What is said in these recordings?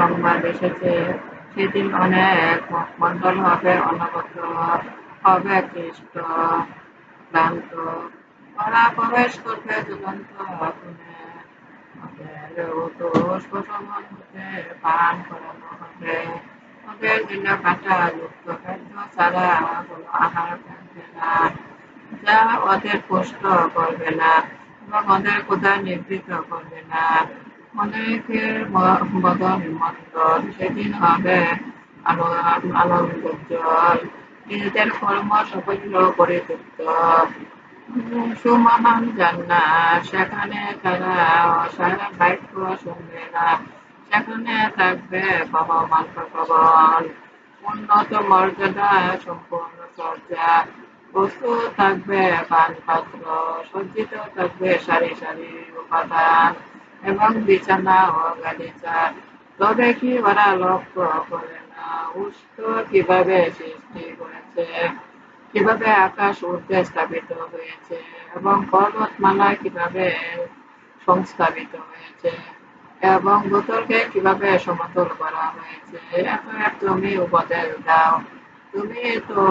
সংবাদ এসেছে সেদিন অনেক মন্ডল হবে অনবদ্র হবে খ্রিস্ট ক্লান্ত ওরা প্রবেশ করবে দুরন্ত হতে পান করানো হবে ওদের কাটা যুক্ত খাদ্য ছাড়া কোনো আহার থাকবে না যা ওদের পুষ্ট করবে না এবং ওদের কোথা নিবৃত করবে না। অনেকের বদন মন্ডল সেদিন হবে নিজেদের কর্ম করে সেখানে তারা অসারা বাক্য শুনবে না। সেখানে থাকবে বহমান প্রবল। উন্নত মর্যাদা, সম্পূর্ণ সজ্জা বস্তু থাকবে সজ্জিত থাকবে, সারি সারি উপাদান এবং বিছানা ও গালিচা তবে কি ওরা লক্ষ্য করে না? উষ্ণ কীভাবে সৃষ্টি করেছে? কীভাবে আকাশ ঊর্ধ্বে স্থাপিত হয়েছে? এবং পর্বতমালা কীভাবে সংস্থাপিত হয়েছে? এবং বোতলকে কীভাবে সমতল করা হয়েছে? এখন তুমি উপদেশ দাও। তুমি তো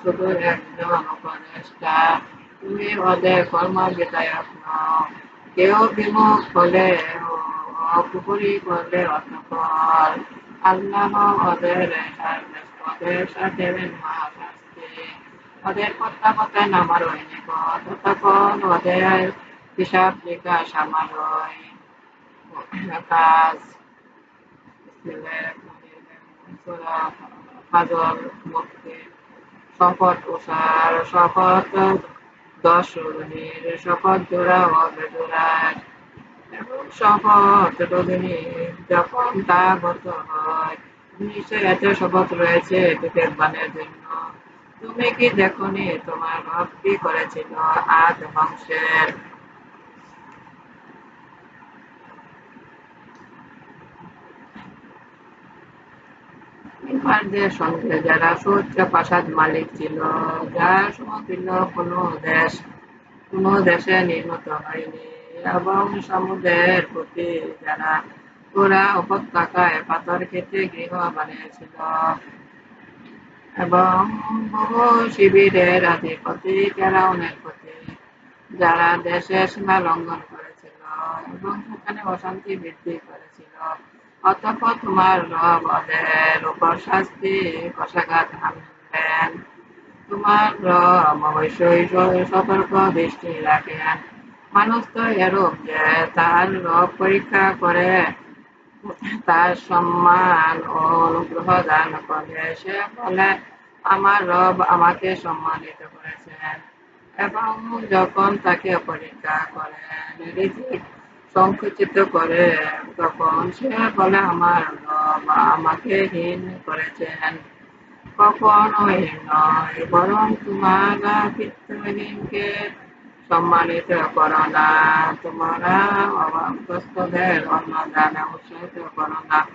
শুধু একজন উপদেষ্টা। তুমি ওদের কর্ম বিধায়ক নও কেউ বিমুখ হলে কুপুরি করলে অতপর। আল্লাহ ওদের ওদের দেবেন মহাশাস্তি ওদের প্রত্যাবর্তন আমার ওই নিকট। তখন ওদের হিসাব নিকাশ আমার ওই কাজ। হাজর মুক্তি শপথ প্রসার, শপথ দশ শপথ জোড়া বেজোড়ার এবং শপথ রোহিণী যখন তা গত হয় নিশ্চয় এত শপথ রয়েছে বিবেক বানের জন্য। তুমি কি দেখনি তোমার ভক্তি করেছিল আজ বংশের? ইমানদের সঙ্গে যারা সুউচ্চ প্রাসাদ মালিক ছিল, যার সমতুল্য কোনো দেশ, কোনো দেশে নির্মিত হয়নি এবং সমুদ্রের প্রতি যারা ওরা উপত্যকায় পাথর কেটে গৃহ বানিয়েছিল এবং বহু শিবিরের আধিপতি ফেরাউনের প্রতি যারা দেশের সীমা লঙ্ঘন করেছিল এবং সেখানে অশান্তি বৃদ্ধি করেছিল। মানুষ তো এরূপ যে তার রব পরীক্ষা করে, তার সম্মান ও অনুগ্রহ দান করে। সে বলে, আমার রব আমাকে সম্মানিত করেছেন এবং যখন তাকে পরীক্ষা করেন সংকুচিত করে তখন সে বলে, আমার রব আমাকে হীন করেছেন। কখনোই নয়, বরং তোমারা পিতৃহীনকে সম্মানিত করো না। তোমরা অভাবগ্রস্তদের অন্নদানে উৎসাহিত করো না।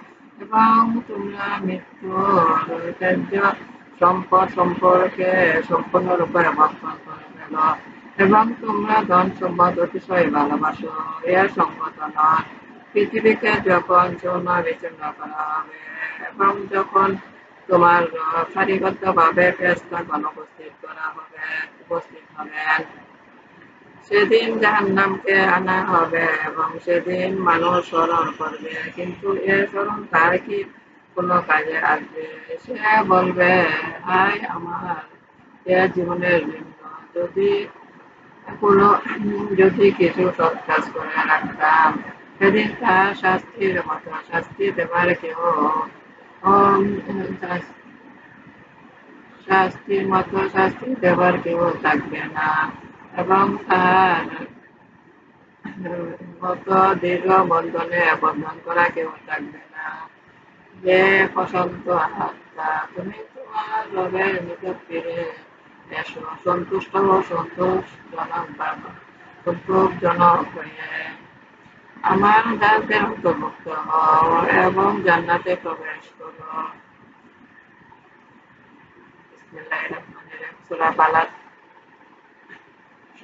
এবং তোমরা মৃত্যুর ত্যায্য সম্পদ সম্পর্কে সম্পূর্ণরূপে ভক্ষণ করে ফেল। এবং তোমরা ধন সম্পদ অতিশয় ভালোবাসো। এর সঙ্গত নয় পৃথিবীকে যখন চূর্ণ বিচ্ছিন্ন করা হবে এবং যখন তোমার সারিবদ্ধভাবে ফেরেশতাগণ উপস্থিত করা হবে, উপস্থিত হবেন সেদিন জাহান্নামকে আনা হবে এবং সেদিন মানুষ স্মরণ করবে। কিন্তু এ স্মরণ তার কি কোনো কাজে আসবে? সে বলবে, হায় আমার, এ জীবনের জন্য যদি কোনো যদি কিছু সৎ কাজ করে রাখতাম। সেদিন তার শাস্তির মতো, শাস্তি দেবার কেউ শাস্তির মতো শাস্তি দেবার কেউ থাকবে না। এবং তার মতো দীর্ঘ বন্ধনে বন্ধন করা কেউ থাকবে না। যে প্রশান্ত আত্মা, তুমি তোমার রবের নিকট ফিরে সন্তোষজনক সন্তোষজনক হয়ে আমার অন্তর্ভুক্ত হও এবং জান্নাতে প্রবেশ করো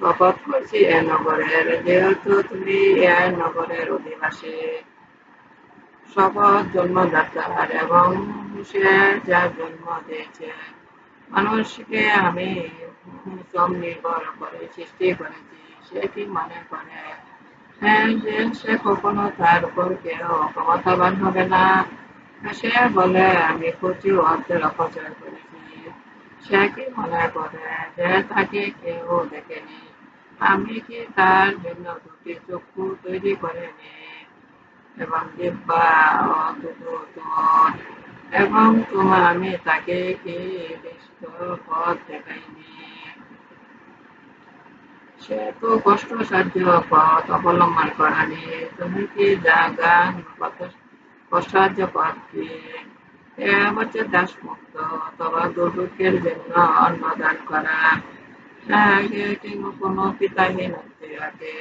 শপথ করছি এ নগরের যেহেতু তুমি এ নগরের অধিবাসী শপথ জন্মদাতার এবং সে যা জন্ম দিয়েছে মানুষকে আমি শ্রম নির্ভর করে, সৃষ্টি করেছি। সে কি মনে করে? হ্যাঁ যে সে কখনো তার উপর কেউ ক্ষমতাবান হবে না। সে বলে, আমি প্রচুর অর্থের অপচয় করেছি। সে কি মনে করে? যে তাকে কেউ দেখেনি। আমি কি তার জন্য দুটি চক্ষু তৈরি করেনি? এবং দিব্যা এবং তোমার আমি তাকে সে তো কষ্ট সাধ্য, পথ অবলম্বন করানি তুমি কি যা গান কষ্টার্য পথ কি? হচ্ছে দাস মুক্ত অথবা দুর্ভিক্ষের জন্য করা। কোনো পিতাহীন আছে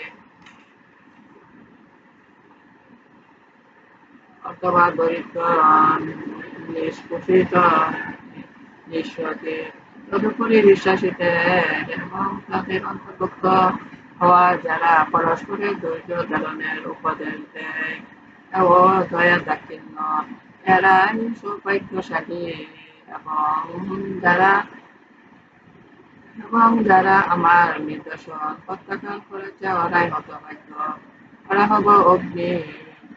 অথবা দরিদ্র নিষ্পোষিত নিঃস্বকে তদুপরি বিশ্বাসীদের এবং তাদের অন্তর্ভুক্ত হওয়া যারা পরস্পরের ধৈর্য ধারণের উপদেশ দেয় ও দয়া দাক্ষিণ্য এরাই সৌভাগ্যশালী এবং যারা এবং যারা আমার নির্দেশন প্রত্যাখ্যান করেছে ওরাই হতভাগ্য ওরা হব অগ্নি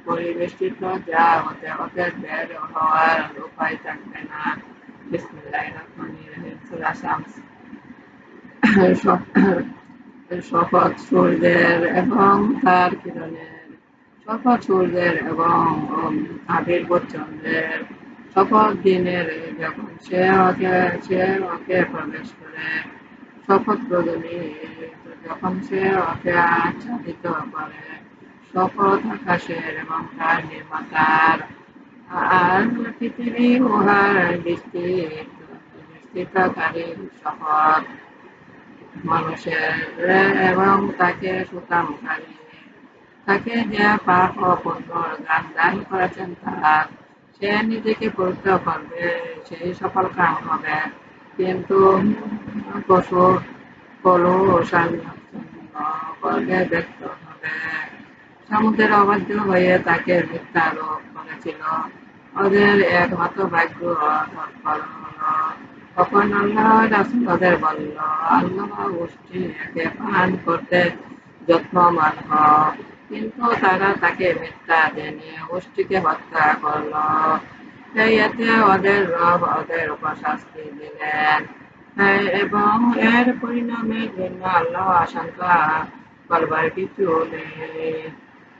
পরিবেষ্টিত যা হতে ওদের বের হওয়ার উপায় থাকবে না শপথ সূর্যের এবং তার কিরণের শপথ সূর্যের এবং আবির্ভূত চন্দ্রের শপথ দিনের যখন সে ওকে সে ওকে প্রবেশ করে শপথ রজনী যখন সে ওকে আচ্ছাদিত করে শপথ আকাশের এবং তার নির্মাতার আর পৃথিবী উহার বিস্তৃতকারী শপথ মানুষের এবং তাকে সুতামকারী তাকে যে পাপ ও পুণ্যর গান দান করেছেন তার সে নিজেকে পবিত্র করবে সেই সফল কাম হবে কিন্তু পশু কলু করলে ব্যক্ত হবে সমুদ্রের অবাধ্য হয়ে তাকে মিথ্যারোপ করেছিল। ওদের একমাত্র ভাগ্য তখন আল্লাহ রাসুল ওদের বলল, আল্লাহ গোষ্ঠী একে পান করতে যত্নমান হয় কিন্তু তারা তাকে মিথ্যা জেনে গোষ্ঠীকে হত্যা করল। এতে ওদের রব ওদের উপর শাস্তি দিলেন। এবং এর পরিণামের জন্য আল্লাহ আশঙ্কা করবার কিছু নেই।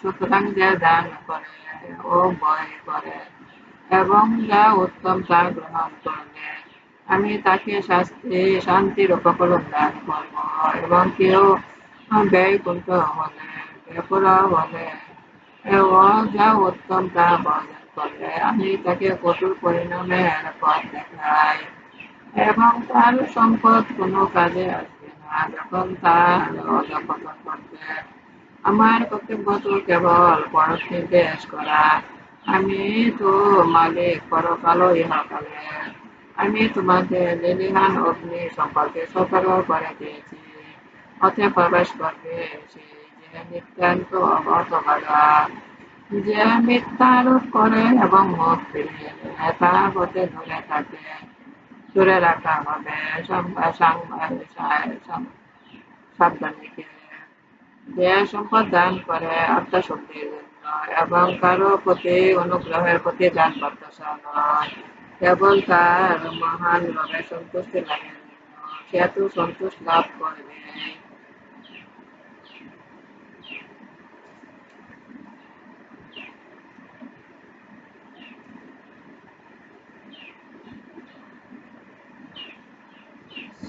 সুতরাং যে দান করে, ও ভয় করে, এবং যা উত্তম তা গ্রহণ করবে। আমি তাকে শাস্তি, শান্তির উপকরণ দান করব, এবং কেউ ব্যয় করতে হলে বেপরা হলে এবং যা উত্তম তা বর্জন করলে আমি তাকে কঠোর পরিণামের পথ দেখাই, এবং তার সম্পদ কোনো কাজে আসবে না, যখন তার অধপতন করবে আমার কর্তব্য তো কেবল পরশ নির্দেশ করা আমি তো মালিক পরকালো ইহাকালে আমি তোমাদের লিলিহান অগ্নি সম্পর্কে সতর্ক করে দিয়েছি পথে প্রবেশ করবে সেই যে নিত্যান্ত অবতভাগা যে মিথ্যারোপ করে এবং মুখ ফিরিয়ে নেয় পথে ধরে থাকে দূরে রাখা হবে সাবধানীকে যে সম্পদ দান করে জন্য এবং কারও প্রতি অনুগ্রহের প্রতি দান প্রত্যাশা নয়। কেবল তার মহান সন্তুষ্টি জন্য সে তো সন্তুষ্ট লাভ করবে।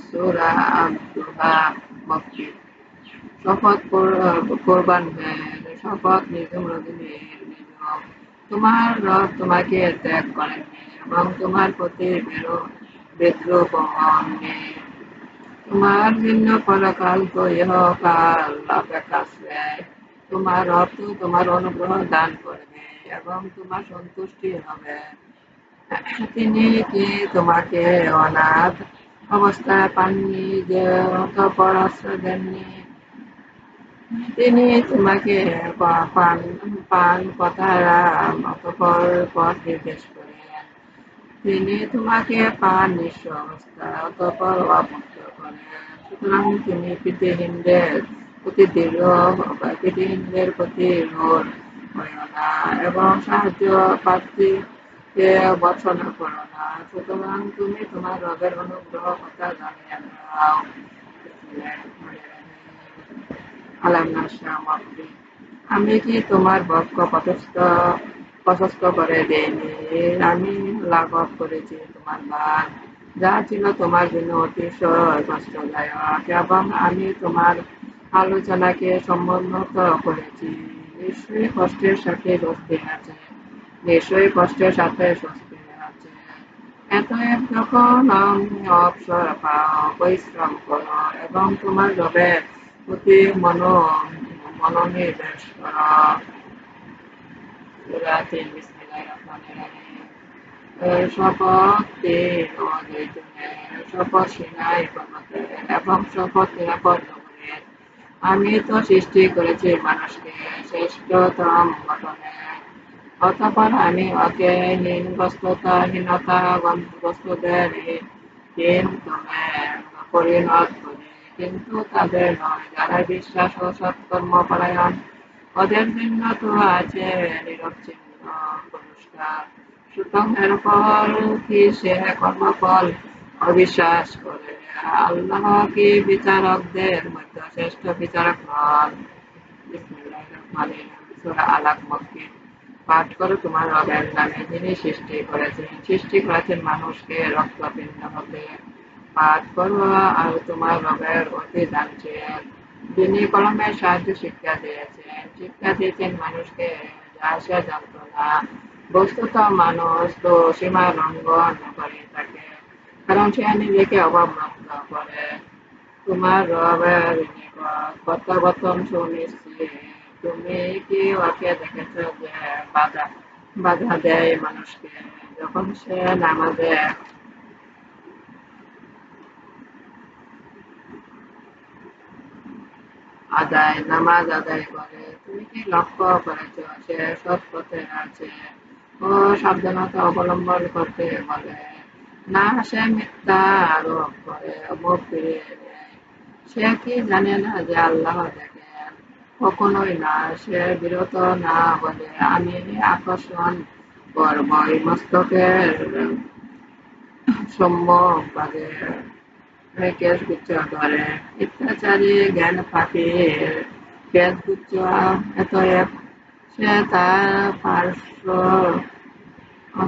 সুরা শপথ কোরবানের শপথ নিঝুম রজনীর নিঝুম তোমার রব তোমাকে ত্যাগ করেননি এবং তোমার প্রতি বিদ্রুপ হননি তোমার জন্য পরকাল তো ইহকাল অপেক্ষা তোমার অর্থ তোমার অনুগ্রহ দান করবে এবং তোমার সন্তুষ্টি হবে। তিনি কি তোমাকে অনাথ অবস্থায় পাননি যে অত আশ্রয় দেননি? তিনি তোমাকে পান পান কথারা অতপর পথ নির্দেশ তিনি তোমাকে পান নিঃস্ব অবস্থায় অতপর করেন সুতরাং প্রতি না এবং সাহায্য প্রার্থীকে বর্ষণা করো না। সুতরাং তুমি তোমার রবের অনুগ্রহ কথা জানিয়ে দাও। আমি কি তোমার বক্ষ প্রশস্ত করে দেয়নি আমি লাঘব করেছি তোমার বাদ যা ছিল তোমার জন্য অতিশয় কষ্টদায়ক এবং আমি তোমার আলোচনাকে সম্মত করেছি। নিশ্চয়ই কষ্টের সাথে স্বস্তি আছে। নিশ্চয়ই কষ্টের সাথে স্বস্তি আছে। এতএব যখন অবসর পাও, পরিশ্রম করো এবং তোমার রবের প্রতি মন মনোনিবেশ করো। আমি তো সৃষ্টি করেছি মানুষকে শ্রেষ্ঠতম গঠনে। অতপর আমি ওকে হীনগ্রস্ততা হীনতা গ্রস্তদের হীন পরিণত কিন্তু তাদের নয়। যারা বিশ্বাস ও সৎকর্ম পরায়ণ, ওদের জন্য তো আছে নিরবচ্ছিন্ন পুরস্কার ফল কি সে কর্মফল অবিশ্বাস করে আল্লাহ কি বিচারকদের মধ্যে শ্রেষ্ঠ বিচারক নন। মক্কি পাঠ করো, তোমার রবের নামে যিনি সৃষ্টি করেছেন সৃষ্টি করেছেন মানুষকে রক্তপিণ্ড হতে। পাঠ করো আর তোমার রবের অতি জানছেন যিনি কলমের সাহায্য শিক্ষা দিয়েছেন শিক্ষা দিয়েছেন মানুষকে যা সে জানত না বস্তুত মানুষ তো সীমা লঙ্ঘন করে থাকে কারণ সে নিজেকে অবমুক্ত করে। তোমার রবের প্রত্যাবর্তন সুনিশ্চিত। তুমি কি ওকে দেখেছ যে বাধা বাধা দেয় মানুষকে? যখন সে নামাজে আদায়, নামাজ আদায় করে। তুমি কি লক্ষ্য করেছ সে সৎ পথে আছে? ও সাবধানতা অবলম্বন করতে বলে। না, সে মিথ্যা আরোপ করে, মুখ ফিরিয়ে সে কি জানে না যে আল্লাহ দেখেন কখনোই না, সে বিরত না বলে, আমি আকর্ষণ করব মস্তকের সম্যক বাদে কেশগুচ্ছ করে ইত্যাচারী, জ্ঞান ফাঁকির কেশগুচ্ছ এতএব সে তার পার্শ্ব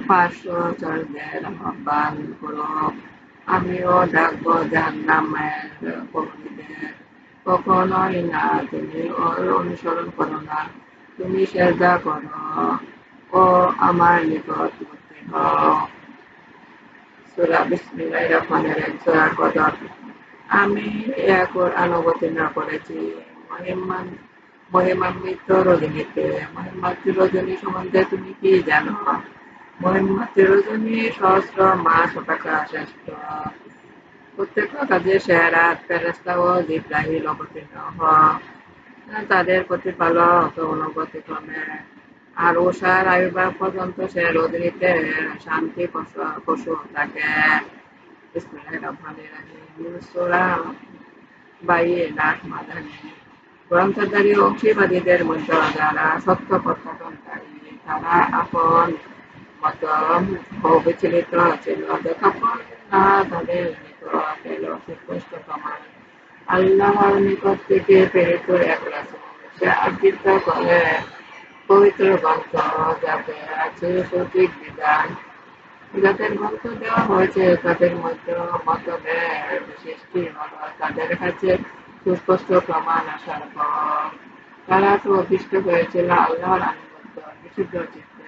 পার্শ্বচরদের আহ্বান করুক আমিও ডাকবো যার নামের কর্মীদের। কখনোই না, তুমি ওর অনুসরণ করো না। তুমি সেজা করো। ও আমার নিকট হও বিসমিল্লাহ রহমানের আমি অবতীর্ণ করেছি। মহিমান, মহিমান্বিত রজনীতে। রজনী সম্বন্ধে তুমি কি জানো? মহিমান্বিত রজনী সহস্র মাস অপেক্ষা শ্রেষ্ঠ। প্রত্যেক কাজে সেরাত ফেরেস্তা ও জিব্রাহিল অবতীর্ণ হওয়া তাদের প্রতিপালক অনুগতি ক্রমে আর ওষার আয়ুর্বাহ পর্যন্ত সে রোদিনীতে শান্তি পশু থাকে গ্রন্থধারী অংশীবাদীদের সত্য তারা নিকট আল্লাহর নিকট থেকে প্রেরিত এক রাসূল। সে আবৃত্ত করে পবিত্র গ্রন্থ যাতে আছে সঠিক বিধান। যাদের গ্রন্থ দেওয়া হয়েছে, তাদের মধ্যে মতভেদ সৃষ্টি হলো তাদের কাছে সুস্পষ্ট প্রমাণ আসার পর তারা তো অভিষ্ট হয়েছিল আল্লাহর আনুগত্য, বিশুদ্ধ চিত্তে।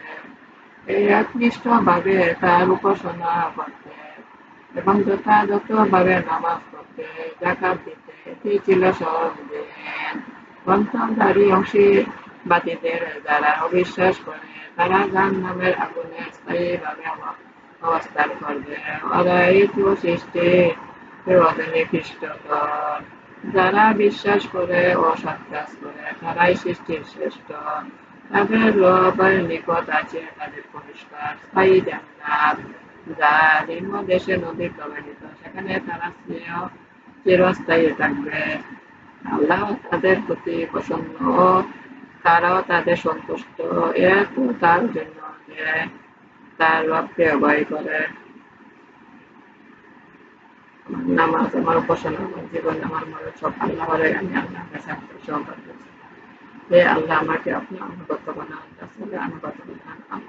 এই একনিষ্ঠ ভাবে তার উপাসনা করতে এবং যথাযথভাবে নামাজ পড়তে, জাকাত দিতে, এটি ছিল সহজ দিন। গন্থমধারী অংশীবাদীদের যারা অবিশ্বাস করে তারা গান নামের আগুনে স্থায়ীভাবে অবস্থান করবে ওরাই সৃষ্টি খ্রিস্টকর যারা বিশ্বাস করে ও সৎকাজ করে তারাই সৃষ্টির শ্রেষ্ঠ তাদের রবের নিকট আছে তাদের পরিষ্কার স্থায়ী জান্নাত যা নিম্ন দেশে নদী প্রবাহিত সেখানে তারা চিরস্থায়ী থাকবে আল্লাহ তাদের প্রতি প্রসন্ন তারাও তাদের সন্তুষ্ট এত তার জন্য তার রবকে ভয় করে। নামাজ আমার উপাসনা, আমার জীবন, আমার মনে সব আল্লাহরে আমি আল্লাহ কাছে হে আল্লাহ, আমাকে আপনার আনুগত্য বানান আনুগত্য বানান।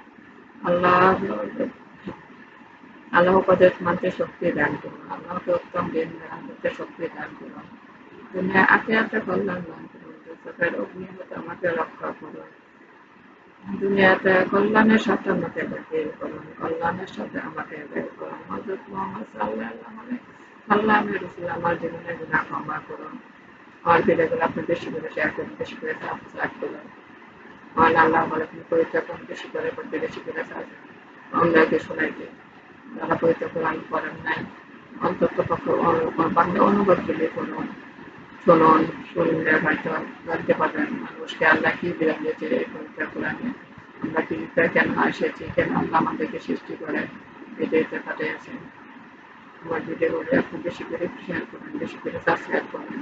আল্লাহ আল্লাহ মানতে শক্তি দান করুন। আল্লাহকে উত্তম দিন দান করতে শক্তি দান করুন। কল্যাণ দান করুন। চোখের অগ্নি হতে আমাকে রক্ষা করুন দুনিয়াতে কল্যাণের সাথে আমাকে বের কল্যাণের সাথে আমাকে বের হজরত মোহাম্মদ সাল্লাহ রসুল আমার জীবনে গুণা ক্ষমা আমার আপনি বেশি করে শেয়ার বেশি করে সাবস্ক্রাইব মহান আল্লাহ বলে আপনি বেশি করে বেশি করে অন্যকে শোনাইতে যারা পবিত্র কোরআন করেন নাই অন্তত পক্ষ বাংলা করুন শুনুন শরীরের হয়তো জানতে পারবেন মানুষকে আল্লাহ কি দিয়েছে এই পবিত্র কোরআনে আমরা পৃথিবীতে কেন এসেছি কেন আল্লাহ আমাদেরকে সৃষ্টি করে এটাইতে পাঠিয়েছেন আমার ভিডিওগুলো আপনি বেশি করে শেয়ার করবেন, বেশি করে সাবস্ক্রাইব করবেন।